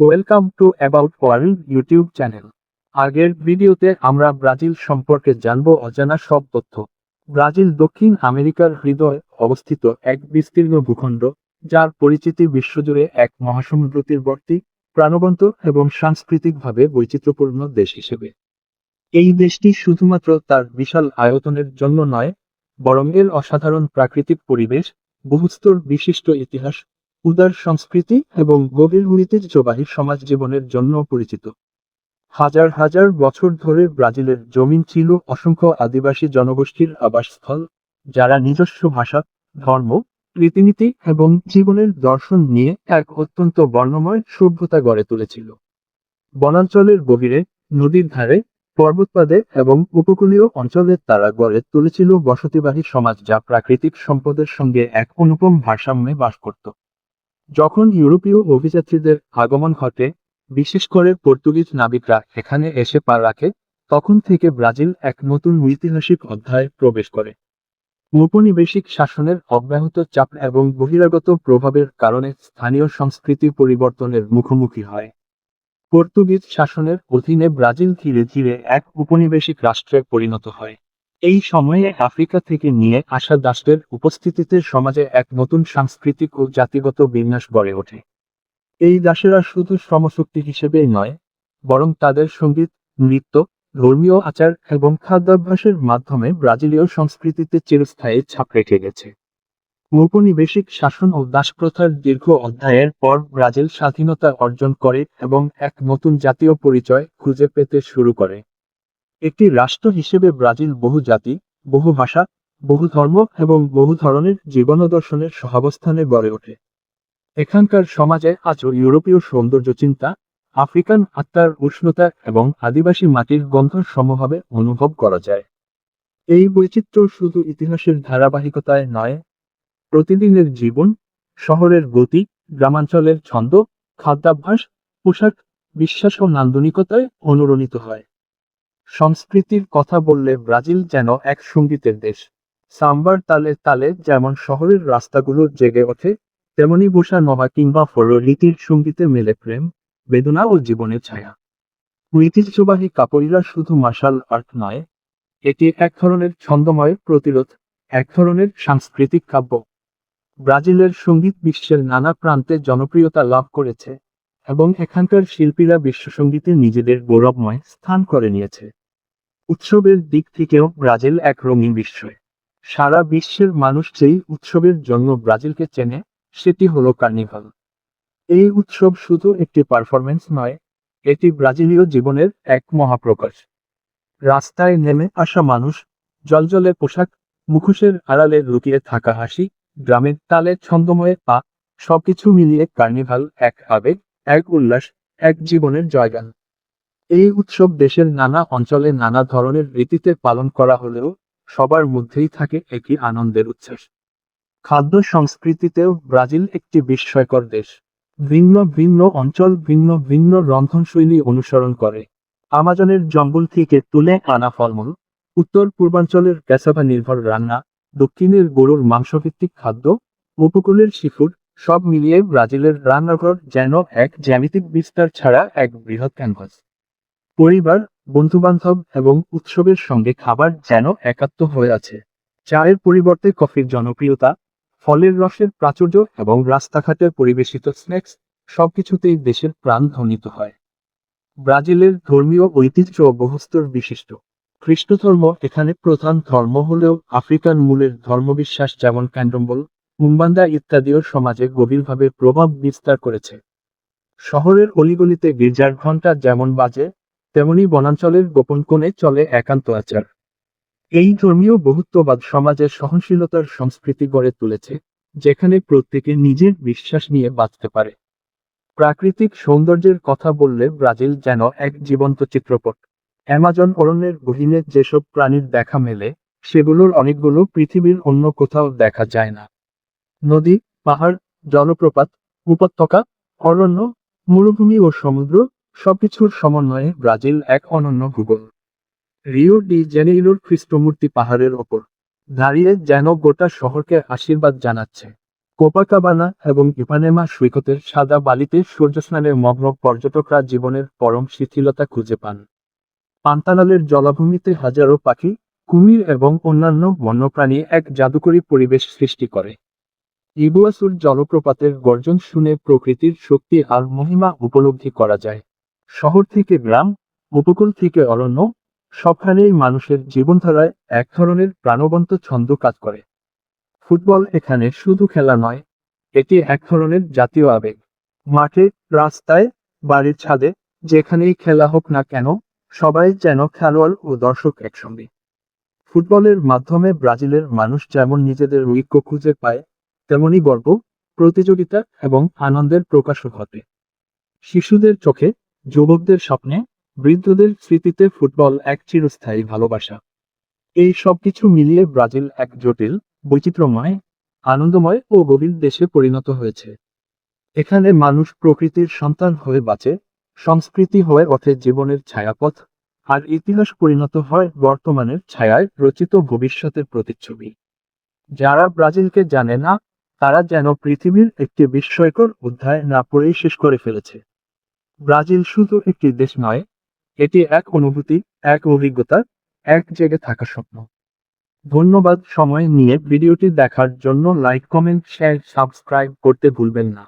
Welcome to about world YouTube channel আগের ভিডিওতে আমরা ব্রাজিল সম্পর্কে জানব অজানা সব তথ্য। ব্রাজিল দক্ষিণ আমেরিকার হৃদয়ে অবস্থিত এক বিস্তীর্ণ ভূখণ্ড, যার পরিচিতি বিশ্বজুড়ে এক মহাসমুদ্র তীরবর্তী প্রাণবন্ত এবং সাংস্কৃতিকভাবে বৈচিত্র্যপূর্ণ দেশ হিসেবে। এই দেশটি শুধুমাত্র তার বিশাল আয়তনের জন্য নয়, বরং এর অসাধারণ প্রাকৃতিক পরিবেশ, বহুস্তর বিশিষ্ট ইতিহাস উদার সংস্কৃতি এবং গভীর ঐতিহ্যবাহী সমাজ জীবনের জন্য পরিচিত। হাজার হাজার বছর ধরে ব্রাজিলের জমিন ছিল অসংখ্য আদিবাসী জনগোষ্ঠীর আবাসস্থল, যারা নিজস্ব ভাষা, ধর্ম, রীতিনীতি এবং জীবনের দর্শন নিয়ে এক অত্যন্ত বর্ণময় সভ্যতা গড়ে তুলেছিল। বনাঞ্চলের গভীরে, নদীর ধারে পর্বতপাদে এবং উপকূলীয় অঞ্চলে তারা গড়ে তুলেছিল বসতিবাহী সমাজ যা প্রাকৃতিক সম্পদের সঙ্গে এক অনুপম ভারসাম্যে বাস করত। যখন ইউরোপীয় অভিযাত্রীদের আগমন ঘটে, বিশেষ করে পর্তুগিজ নাবিকরা এখানে এসে পা রাখে, তখন থেকে ব্রাজিল এক নতুন ঐতিহাসিক অধ্যায়ে প্রবেশ করে। ঔপনিবেশিক শাসনের অব্যাহত চাপ এবং বহিরাগত প্রভাবের কারণে স্থানীয় সংস্কৃতি পরিবর্তনের মুখোমুখি হয়। পর্তুগিজ শাসনের অধীনে ব্রাজিল ধীরে ধীরে এক উপনিবেশিক রাষ্ট্রে পরিণত হয়। এই সময়ে আফ্রিকা থেকে নিয়ে আসা দাসদের উপস্থিতিতে সমাজে এক নতুন সাংস্কৃতিক ও জাতিগত বিন্যাস গড়ে ওঠে। এই দাসেরা শুধু শ্রমশক্তি হিসেবেই নয়, বরং তাদের সংগীত, নৃত্য, ধর্মীয় আচার এবং খাদ্যাভ্যাসের মাধ্যমে ব্রাজিলীয় সংস্কৃতিতে চিরস্থায়ী ছাপ রেখে গেছে। ঔপনিবেশিক শাসন ও দাসপ্রথার দীর্ঘ অধ্যায়ের পর ব্রাজিল স্বাধীনতা অর্জন করে এবং এক নতুন জাতীয় পরিচয় খুঁজে পেতে শুরু করে। একটি রাষ্ট্র হিসেবে ব্রাজিল বহু জাতি, বহু ভাষা, বহু ধর্ম এবং বহু ধরনের জীবনদর্শনের সহাবস্থানে গড়ে ওঠে। এখানকার সমাজে আজও ইউরোপীয় সৌন্দর্য চিন্তা, আফ্রিকান আত্মার উষ্ণতা এবং আদিবাসী মাটির গন্ধ সমভাবে অনুভব করা যায়। এই বৈচিত্র্য শুধু ইতিহাসের ধারাবাহিকতায় নয়, প্রতিদিনের জীবন, শহরের গতি, গ্রামাঞ্চলের ছন্দ, খাদ্যাভ্যাস, পোশাক, বিশ্বাস ও নান্দনিকতায় অনুরণিত হয়। সংস্কৃতির কথা বললে ব্রাজিল যেন এক সঙ্গীতের দেশ। সাম্বার তালে তালে যেমন শহরের রাস্তাগুলো জেগে ওঠে, তেমনি বসা নভা কিংবা ফরলিটির সঙ্গীতে মেলে প্রেম, বেদনা ও জীবনের ছায়া। ঐতিহ্যবাহী কাপড়িরা শুধু মার্শাল আর্ট নয়, এটি এক ধরনের ছন্দময় প্রতিরোধ, এক ধরনের সাংস্কৃতিক কাব্য। ব্রাজিলের সংগীত বিশ্বের নানা প্রান্তে জনপ্রিয়তা লাভ করেছে, এবং এখানকার শিল্পীরা বিশ্বসঙ্গীতে নিজেদের গৌরবময় স্থান করে নিয়েছে। উৎসবের দিক থেকেও ব্রাজিল এক রঙিন বিস্ময় সারা বিশ্বের মানুষ যেই উৎসবের জন্য ব্রাজিলকে চেনে, সেটি হলো কার্নিভাল। এই উৎসব শুধু একটি পারফরমেন্স নয়, এটি ব্রাজিলীয় জীবনের এক মহাপ্রকাশ। রাস্তায় নেমে আসা মানুষ, জলজলে পোশাক, মুখোশের আড়ালে লুকিয়ে থাকা হাসি, গ্রামের তালে ছন্দময়ে পা, সবকিছু মিলিয়ে কার্নিভাল এক আবেগ, এক উল্লাস, এক জীবনের জয়গান। এই উৎসব দেশের নানা অঞ্চলে নানা ধরনের রীতিতে পালন করা হলেও সবার মধ্যেই থাকে একই আনন্দের উচ্ছ্বাস। খাদ্য সংস্কৃতিতেও ব্রাজিল একটি বিস্ময়কর দেশ। ভিন্ন ভিন্ন অঞ্চল ভিন্ন ভিন্ন রন্ধনশৈলী অনুসরণ করে। আমাজনের জঙ্গল থেকে তুলে আনা ফলমূল, উত্তর পূর্বাঞ্চলের ক্যাসাভা নির্ভর রান্না, দক্ষিণের গরুর মাংসভিত্তিক খাদ্য উপকূলের সিফুড সব মিলিয়ে ব্রাজিলের রান্নাঘর যেন এক জ্যামিতিক বিস্তার ছাড়া এক বৃহৎ ক্যানভাস পরিবার, বন্ধুবান্ধব এবং উৎসবের সঙ্গে খাবার যেন একাত্ম হয়ে আছে। চায়ের পরিবর্তে কফির জনপ্রিয়তা, ফলের রসের প্রাচুর্য এবং রাস্তাঘাটে পরিবেশিত স্ন্যাক্স সবকিছুতেই দেশের প্রাণ ধ্বনিত হয়। ব্রাজিলের ধর্মীয় ঐতিহ্য বহুস্তর বিশিষ্ট খ্রিস্ট ধর্ম এখানে প্রধান ধর্ম হলেও আফ্রিকান মূলের ধর্মবিশ্বাস যেমন ক্যান্ডম্বল, মুম্বান্দা ইত্যাদিও সমাজে গভীরভাবে প্রভাব বিস্তার করেছে। শহরের অলিগলিতে গির্জার ঘণ্টা যেমন বাজে তেমনি বনাঞ্চলের গোপন কোণে চলে একান্ত আচার। এই ধর্মীয় বহুত্ববাদ সমাজের সহনশীলতার সংস্কৃতি গড়ে তুলেছে, যেখানে প্রত্যেকে নিজের বিশ্বাস নিয়ে বাঁচতে পারে। প্রাকৃতিক সৌন্দর্যের কথা বললে ব্রাজিল যেন এক জীবন্ত চিত্রপট। অ্যামাজন অরণ্যের গহীনে যেসব প্রাণীর দেখা মেলে, সেগুলোর অনেকগুলো পৃথিবীর অন্য কোথাও দেখা যায় না। নদী, পাহাড়, জলপ্রপাত, উপত্যকা, অরণ্য, মরুভূমি ও সমুদ্র সবকিছুর সমন্বয়ে ব্রাজিল এক অনন্য ভূগোল। রিও ডি জেনেইলোর খ্রিস্টমূর্তি পাহাড়ের ওপর দাঁড়িয়ে যেন গোটা শহরকে আশীর্বাদ জানাচ্ছে। কোপাকাবানা এবং ইপানেমা সৈকতের সাদা বালিতে সূর্যস্নানের মগ্ন পর্যটকরা জীবনের পরম শিথিলতা খুঁজে পান। পান্তানালের জলাভূমিতে হাজারো পাখি, কুমির এবং অন্যান্য বন্যপ্রাণী এক জাদুকরী পরিবেশ সৃষ্টি করে। ইগুয়াসুর জলপ্রপাতের গর্জন শুনে প্রকৃতির শক্তি আর মহিমা উপলব্ধি করা যায়। শহর থেকে গ্রাম, উপকূল থেকে অরণ্য, সবখানেই মানুষের জীবনধারায় এক ধরনের প্রাণবন্ত ছন্দ কাজ করে। ফুটবল এখানে শুধু খেলা নয়, এটি এক ধরনের জাতীয় আবেগ। মাঠে, রাস্তায়, বাড়ির ছাদে, যেখানেই খেলা হোক না কেন, সবাই যেন খেলোয়াড় ও দর্শক একসঙ্গে। ফুটবলের মাধ্যমে ব্রাজিলের মানুষ যেমন নিজেদের ঐক্য খুঁজে পায়, তেমনি গর্ব, প্রতিযোগিতা এবং আনন্দের প্রকাশও ঘটে। শিশুদের চোখে যুবকদের স্বপ্নে বৃদ্ধদের স্মৃতিতে ফুটবল এক চিরস্থায়ী ভালোবাসা। এই সবকিছু মিলিয়ে ব্রাজিল এক জটিল, বৈচিত্র্যময়, আনন্দময় ও গভীর দেশে পরিণত হয়েছে। এখানে মানুষ প্রকৃতির সন্তান হয়ে বাঁচে, সংস্কৃতি হয়ে ওঠে জীবনের ছায়াপথ, আর ইতিহাস পরিণত হয় বর্তমানের ছায়ায় রচিত ভবিষ্যতের প্রতিচ্ছবি। যারা ব্রাজিলকে জানে না, তারা যেন পৃথিবীর একটি বিস্ময়কর অধ্যায় না পড়েই শেষ করে ফেলেছে। ব্রাজিল শুধু একটি দেশ নয়, এটি এক অনুভূতি, এক অভিজ্ঞতা, এক জেগে থাকা স্বপ্ন। ধন্যবাদ সময় নিয়ে ভিডিওটি দেখার জন্য লাইক, কমেন্ট, শেয়ার, সাবস্ক্রাইব করতে ভুলবেন না।